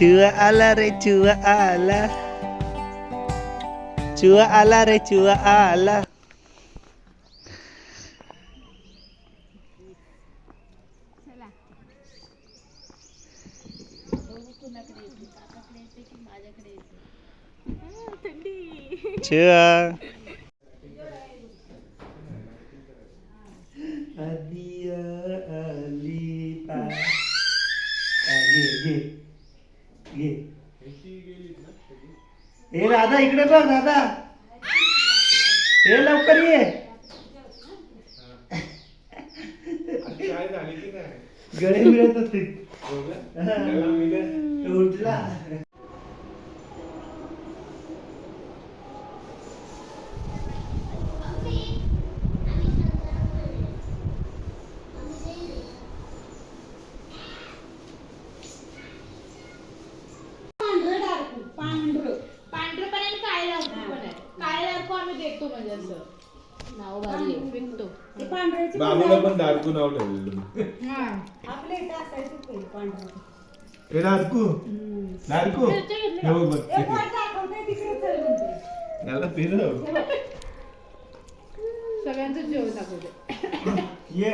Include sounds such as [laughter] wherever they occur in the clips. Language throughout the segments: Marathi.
चुआ आला रे चुआ आला चुआ आला रे चुआ आला चुआ घे. ए राधा इकडे बघ राधा. हे लवकर ये. गळे मिळत होते. उठला पांढरं डार्कू पांढरं पांढरं पण आहे आणि काळं डार्कू पण आहे काळं डार्कू आम्ही देतो म्हणजे असं नाव भारी आहे, विकतो ते पांढऱ्याची दारकू नाव ठेवलेलं आपल्या इथं असायचं ते पांढरं. ए दारकू हे बघ बघ एक वर दाखवते तिकडे चल म्हणते याला फिरव सगळ्यांचं जेवण दाखवते. ये.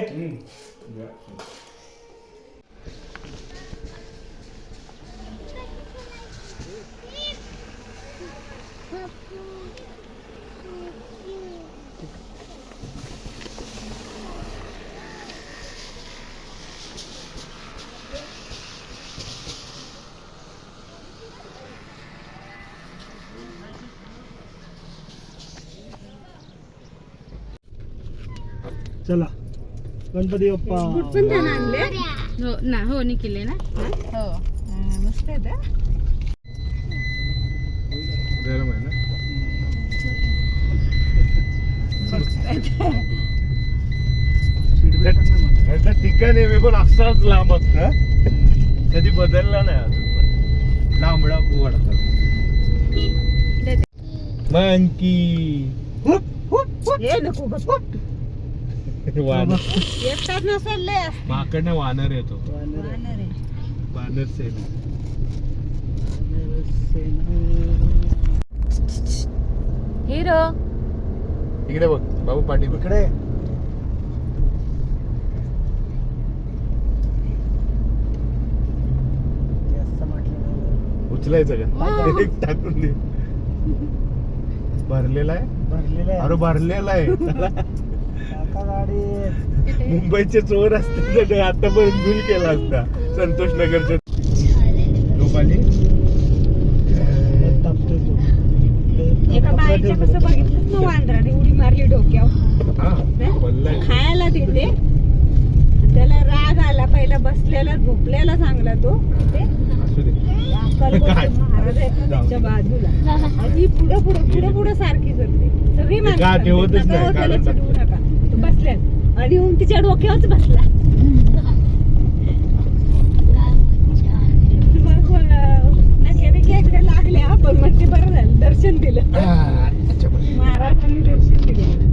चला. गणपती बाप्पा. पण त्यानं आणले. हो ना हो निकिले ना. हो? मस्त. गरम आहे ना? याचा ठिकाण आहे मी पण असाच लांब असतं कधी बदलला नाही अजून पण. लांबडा खूप मंकी. ये नको गं. वानर एकटाच नसेल. लय माकडनं वानर येतो वानर आहे. वानर सेना. हिरो. इकडे बघ बाबू पाटील. इकडे. उचलायचं का? एक टाकून दे. भरलेला आहे? भरलेलं आहे. अरे भरलेला आहे. [laughs] गाडी. मुंबईचे चोर असते आतापर्यंत भूल केला असता. संतोष नगरचे लोक आली तापतोय तो. ते एका कपडा बाईच्या ठेवतो. कसं बघितलं ना वांद्राने उडी मारली डोक्यावर हा बोललाय खायला तिथे त्याला राग आला पहिला बसलेला झोपलेला चांगला तो तिथे असू दे अक्कलकोटचे काय? महाराज आहेत ना त्यांच्या बाजूला आणि ही पुढे पुढे पुढे पुढे सारखी करते सगळी माणसं का करते. ठेवतच नका नाही, हो, त्याला काढून चिडवू नका तो बसल्या आणि येऊन तिच्या डोक्यावरच बसला. लागले आपण मग ते बरं झालं दर्शन दिलं. महाराजांनी दर्शन दिलं.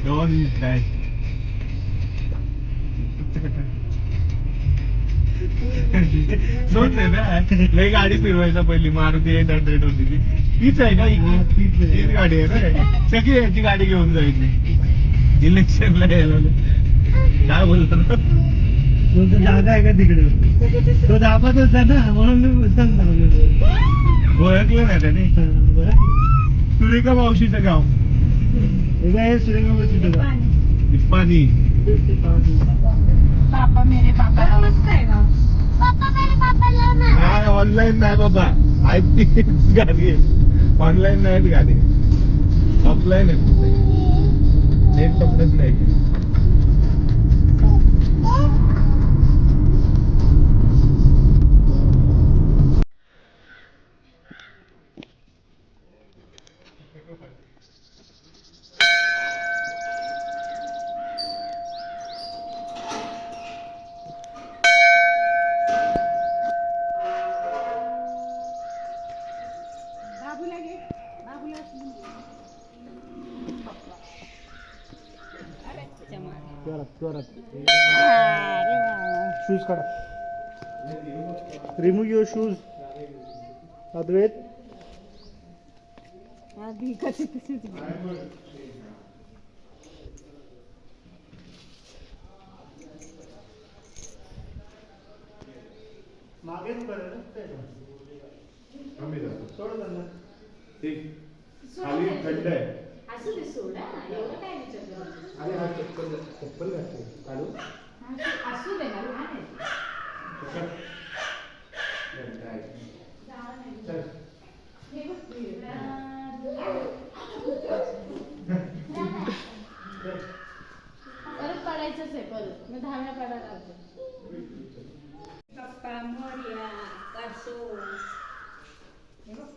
पोलीस दोन आहे. ना लय गाडी फिरवायचा पहिली मारुती एट हंड्रेड होती ती. तीच आहे ही? तीच गाडी आहे ना? सगळी याची गाडी घेऊन जायची इलेक्शनला यायला काय बोलतो जागा आहे का तिकडे? तो दाबत होता ना म्हणून मी लावलेलो. ओळखलं नाही त्याने. सुरेखा मावशीचं गाव. हे काय सुरेखाबाईची डबा. पाणी ऑनलाईन नाही बाबा. आय ती गाडी आहे. ऑनलाईन नाही गाडी. ऑफलाईन आहे नेट पकडत नाही. काढा रिमूव्ह युअर शूज अद्वैत मागे खाली खड्ड आहे. असू सोडा एवढं काय विचार करतो? अरे हा चप्पल चप्पल घातली. काढू. असू- दे ना लहान परत पडायचंच आहे परत मी दहा वेळा पडायला लागतो पप्पा मोर्या कासो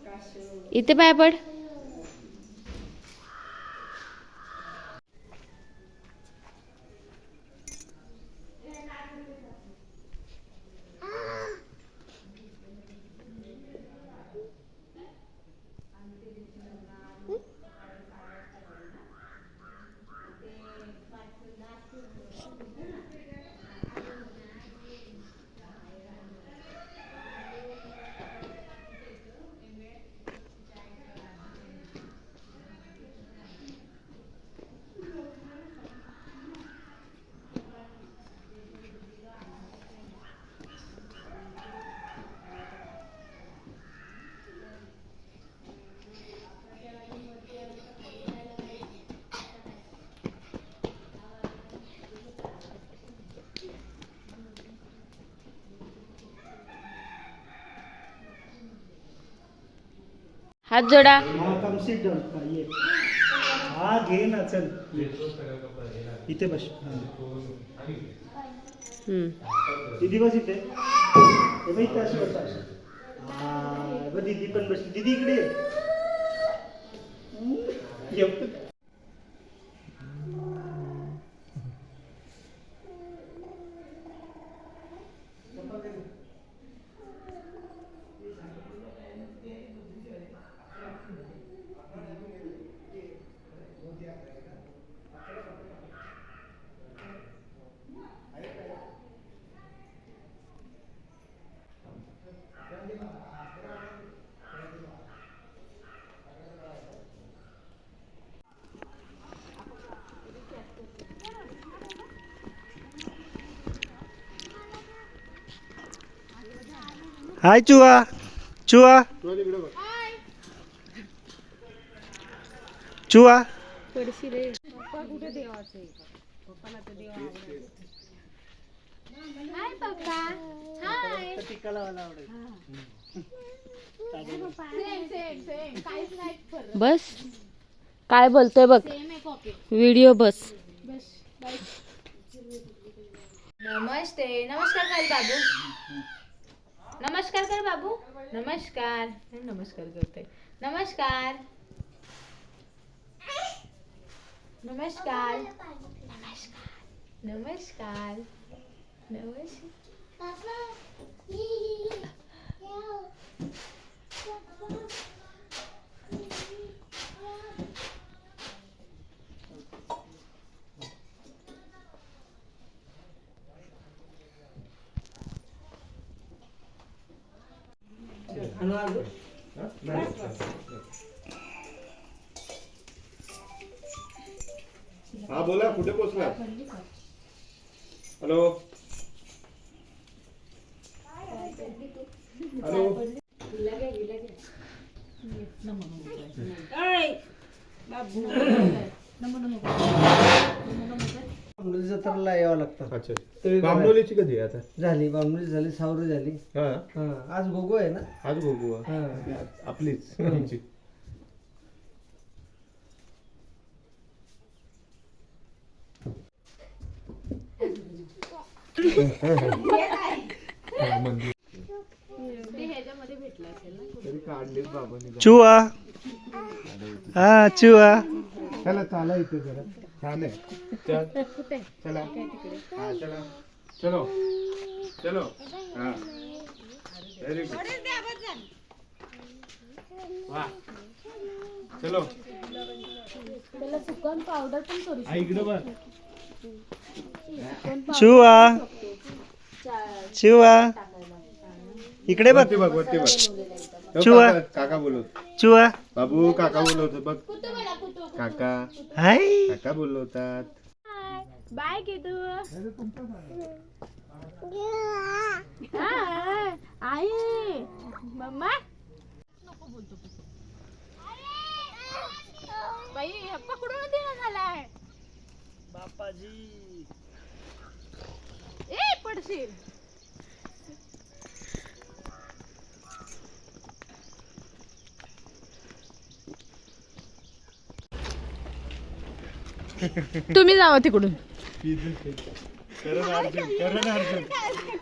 कासो इथे पाय पड. हात जोडा. ये. हा घे ना चल. इथे बस. दीदी बस इथे. इथे बस दीदी पण बसली. दीदी इकडे ये. ये. हाय चुआ चुआ चुआ पप्पा कुठे देवाचे पप्पाला तर देवा आवडत हाय पप्पा हाय सेम सेम सेम काहीच नाही फरक बस. काय बोलतोय बघ. सेम आहे कॉपी व्हिडिओ बस. बस बाय नमस्ते. नमस्कार कर बाबू. नमस्कार कर बाबू नमस्कार नमस्कार करते नमस्कार नमस्कार नमस्कार नमस्कार नमस्कार हा? बोला कुठे पोहोचला हॅलो हॅलो ऐ, बाबू बांबोली जत्रेला यावं लागतं अच्छा बांबोलीची कधी आहे आता? झाली बांबोली झाली सावरी झाली. हा? हा आज गोगो आहे ना? आज बघू हा. आपलीच आमची. हा, मंदिर ते ह्याच्यामध्ये भेटलं असेल ना तरी काढलीच बाबांनी चुआ हा चुआ चला चाला इथे जरा. छान आहे. चल. कुठे चला. हा चला. चलो चलो. हा. व्हेरी गुड वा. चलो. त्याला सुकन पावडर पण करू हा इकडे बघ. चुआ चुआ इकडे बघ. वरती बघ वरती बघ. हो, चुआ. काका- काका बोलवत चुआ बाबू काका बोलवत बघ. काका. हाय. काका बोलवतात. बाय किटू आई मम्मा. नको बोलतो बाई पकडून देणं झालाय बापाजी ए पडशील. तुम्ही जावा तिकडून. करण अर्जुन करण अर्जुन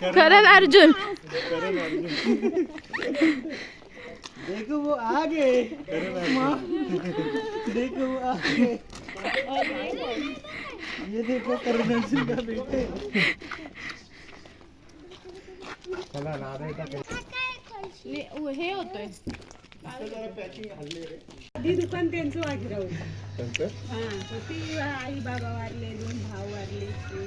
करण अर्जुन देखो वो आगे देखो वो आगे ये देखो करुणा सिंह का बेटे चला नारायण हे होतोय आधी दुकान त्यांचं नंतर हा ती आई बाबा वारले दोन भाऊ वारले ती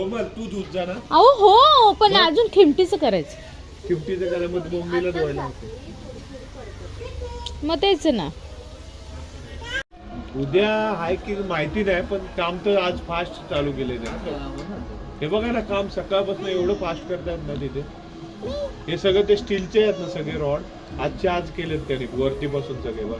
कोमल तू दूध जा ना. अहो हो पण अजून खिमटीचं करायचं. फिफ्टीचं घरामध्ये बोंबीला धुवायला होते मग तेच ना. उद्या हाय की माहिती नाही पण काम तर आज फास्ट चालू आहे. हे बघा ना काम सकाळपासून एवढं फास्ट करतात ना तिथे. हे सगळं ते स्टीलचे आहेत ना सगळे रॉड आजचे आज केलेत त्यांनी वरती बसून सगळे बघ.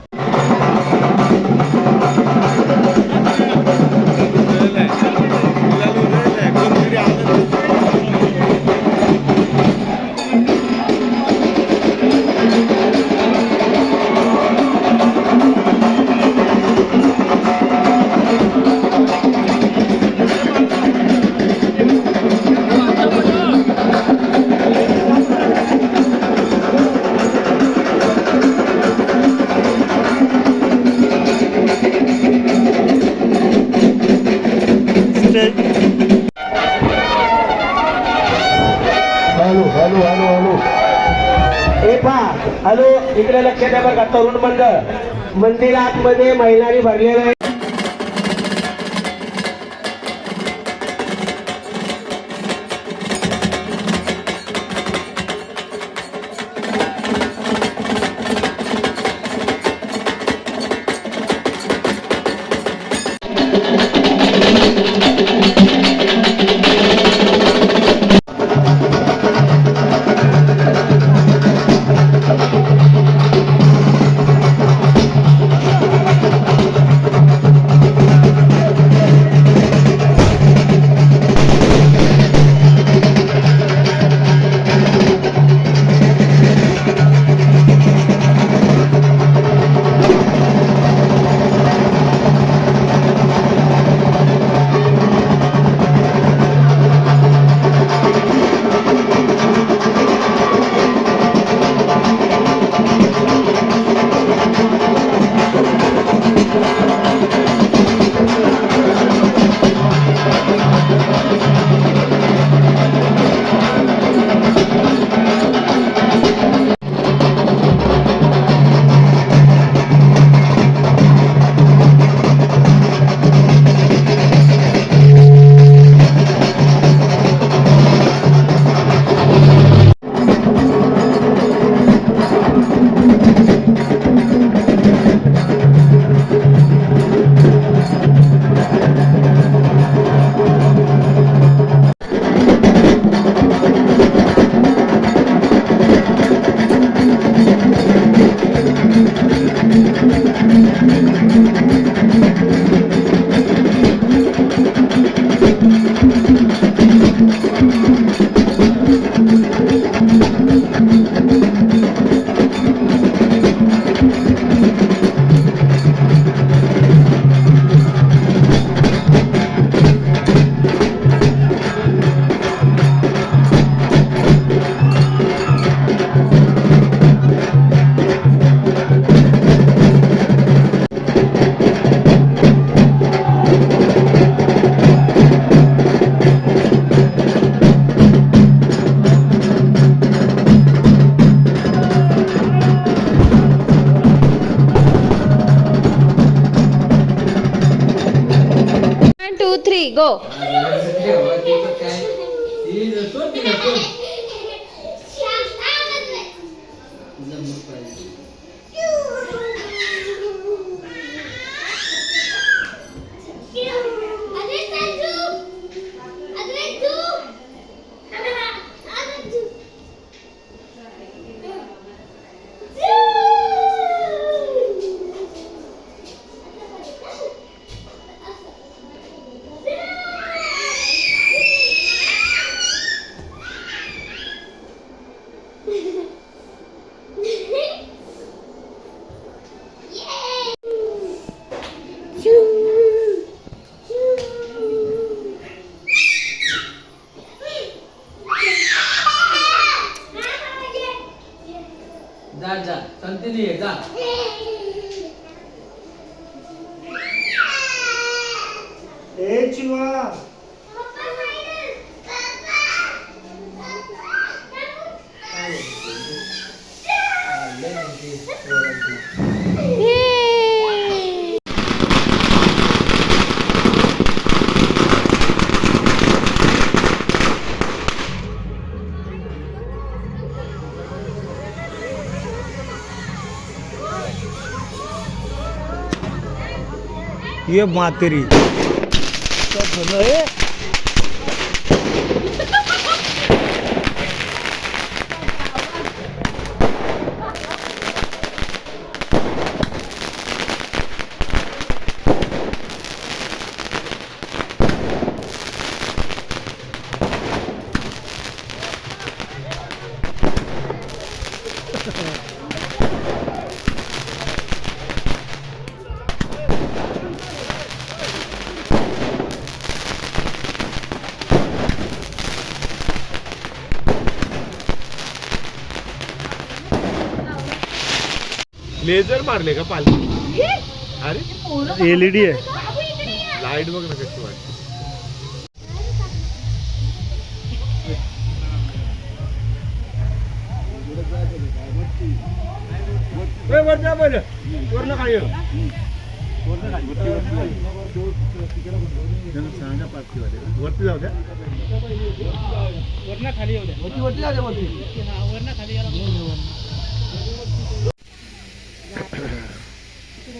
इकडे लक्ष द्या बघा तरुण मंडळ. मंदिरात महिलांनी भरलेलं आहे. go. ये मातेरी. लेझर मारले का पालखी? अरे? एलईडी आहे. लाइट बघ ना कशी वाटते. वरती जाऊ द्या. आम्ही येऊ दे आधी तुमच्याकडे टोपी नाही झाली टोपी घालतात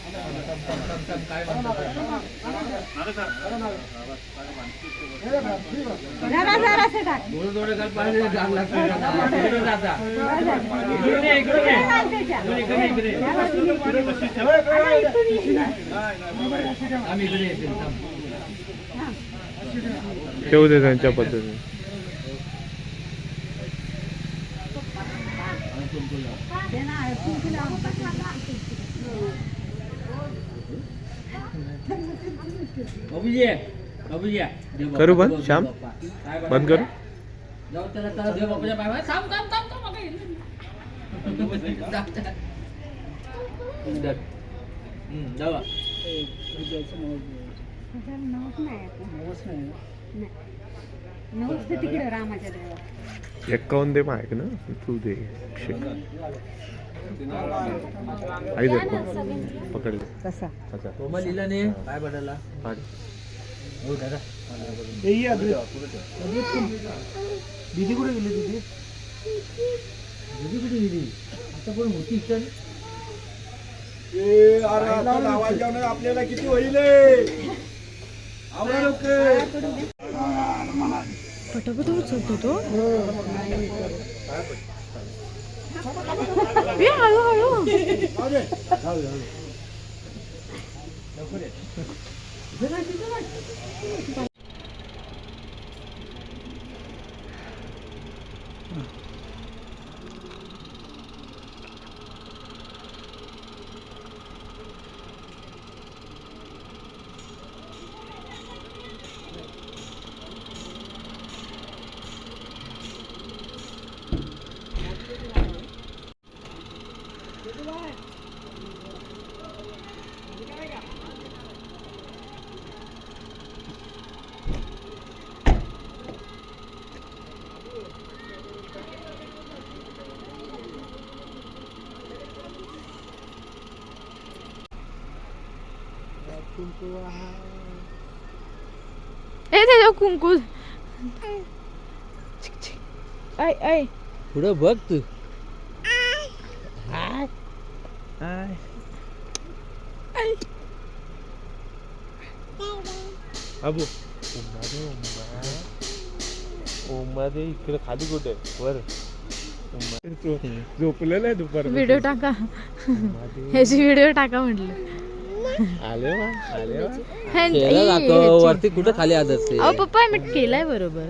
ठेवू दे त्यांच्या पद्धतीने बाबूजी बाबूजी देव बाप्पा, करू बंद, देव श्याम? बाप्पा. काय बरं? बंद करू जाऊ त्याला त्याला देव बाप्पाच्या पाय पाय. थांब थांब थांब थांब आता येईल. जा, जा. धर. हम्म, जावा नवस ते तिकडे रामाच्या देवात एक्कावन्न दे मायक ना तू दे अच्छा कोमल लिहिलं नाही काय बदलला. हो दादा. दीदी कुठे गेली दीदी? दीदी कुठे गेली? आता पण होती तर आपल्याला किती होईल पटापट उचलतो तो. 야, 이거, 이거. ए त्याच्या कुंकू. ऐ ऐ पुढं बघ तू. अबू ओमध्ये इकडे खाली कुठे? वर. झोपलेला आहे दुपार व्हिडिओ टाका. ह्याची व्हिडिओ टाका म्हटलं. आले वा आले वा. ह्यां- चेहरा ई, दाखव ह्याची. वरती कुठं खाली आदत अहो पप्पा मी केलाय बरोबर.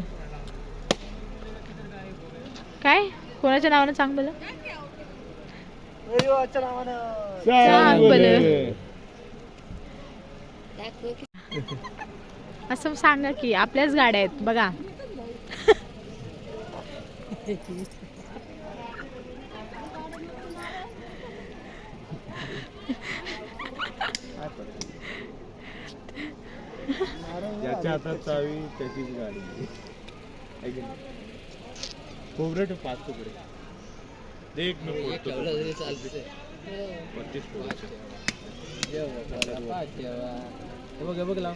काय? कोणाच्या नावानं सांग बरं. असं सांगा की आपल्याच गाड्या आहेत बघा. ज्याच्या हातात चावी त्याचीच गाडी. की नाही? खोबरं पाच तुकडे. दे एक नंबर पच्चीस खोबरे. बघ बघ लाव.